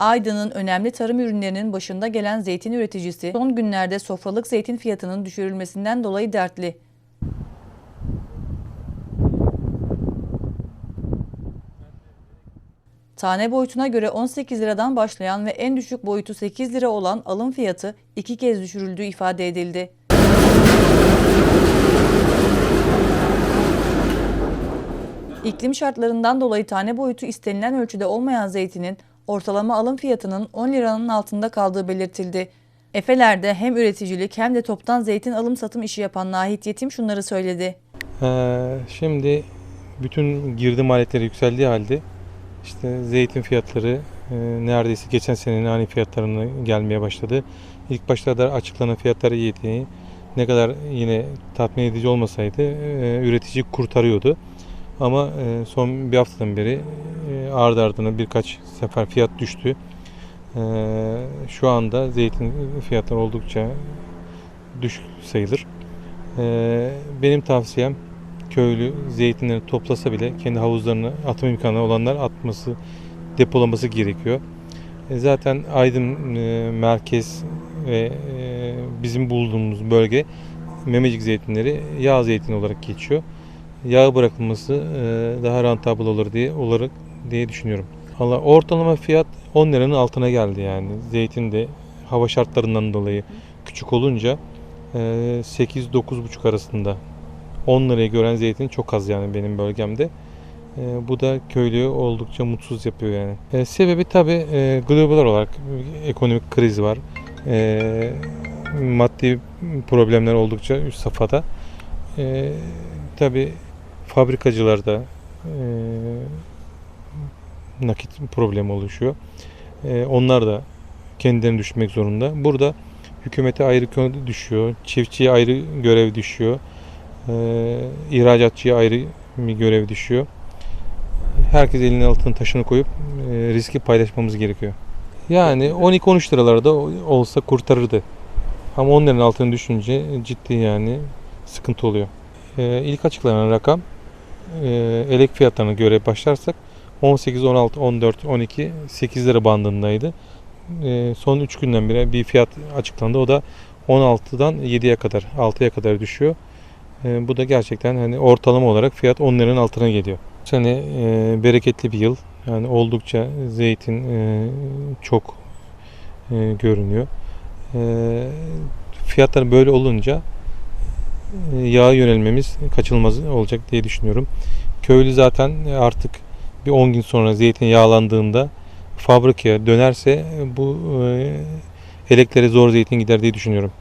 Aydın'ın önemli tarım ürünlerinin başında gelen zeytin üreticisi son günlerde sofralık zeytin fiyatının düşürülmesinden dolayı dertli. Tane boyutuna göre 18 liradan başlayan ve en düşük boyutu 8 lira olan alım fiyatı iki kez düşürüldüğü ifade edildi. İklim şartlarından dolayı tane boyutu istenilen ölçüde olmayan zeytinin ortalama alım fiyatının 10 liranın altında kaldığı belirtildi. Efeler'de hem üreticilik hem de toptan zeytin alım satım işi yapan Nahit Yetim şunları söyledi. Ee, şimdi bütün girdi maliyetleri yükseldiği halde işte zeytin fiyatları e, neredeyse geçen senenin aynı fiyatlarına gelmeye başladı. İlk başlarda açıklanan fiyatlar iyiydi. Ne kadar yine tatmin edici olmasaydı e, üretici kurtarıyordu. Ama e, son bir haftadan beri ardı ardına birkaç sefer fiyat düştü. E, şu anda zeytin fiyatları oldukça düşük sayılır. E, benim tavsiyem köylü zeytinleri toplasa bile kendi havuzlarına atma imkanı olanlar atması, depolaması gerekiyor. E, Zaten Aydın e, merkez ve e, bizim bulunduğumuz bölge memecik zeytinleri yağ zeytini olarak geçiyor. Yağ bırakılması daha rantabıl olur diye olarak diye düşünüyorum. Valla ortalama fiyat 10 liranın altına geldi yani. Zeytin de hava şartlarından dolayı küçük olunca e, 8-9,5 arasında 10 liraya gören zeytin çok az yani benim bölgemde. E, bu da köylüyü oldukça mutsuz yapıyor yani. E, sebebi tabi e, global olarak ekonomik kriz var. E, maddi problemler oldukça üst safhada. E, tabi fabrikacılarda e, nakit problemi oluşuyor. E, onlar da kendilerini düşünmek zorunda. Burada hükümete ayrı konu düşüyor, çiftçiye ayrı görev düşüyor. Ee, ihracatçıya ayrı bir görev düşüyor. Herkes elinin altına taşını koyup e, riski paylaşmamız gerekiyor. Yani 12-13 liralarda olsa kurtarırdı. Ama 10 liranın altına düşünce ciddi yani sıkıntı oluyor. Ee, ilk açıklanan rakam e, elek fiyatlarına göre başlarsak 18, 16, 14, 12, 8 lira bandındaydı. Ee, son 3 günden beri bir fiyat açıklandı. O da 16'dan 7'ye kadar, 6'ya kadar düşüyor. E, bu da gerçekten hani ortalama olarak fiyat 10 liranın altına geliyor. Sene e, bereketli bir yıl. Yani oldukça zeytin e, çok e, görünüyor. Fiyatlar böyle olunca e, yağa yönelmemiz kaçınılmaz olacak diye düşünüyorum. Köylü zaten artık bir 10 gün sonra zeytin yağlandığında fabrikaya dönerse bu e, elekleri zor zeytin gider diye düşünüyorum.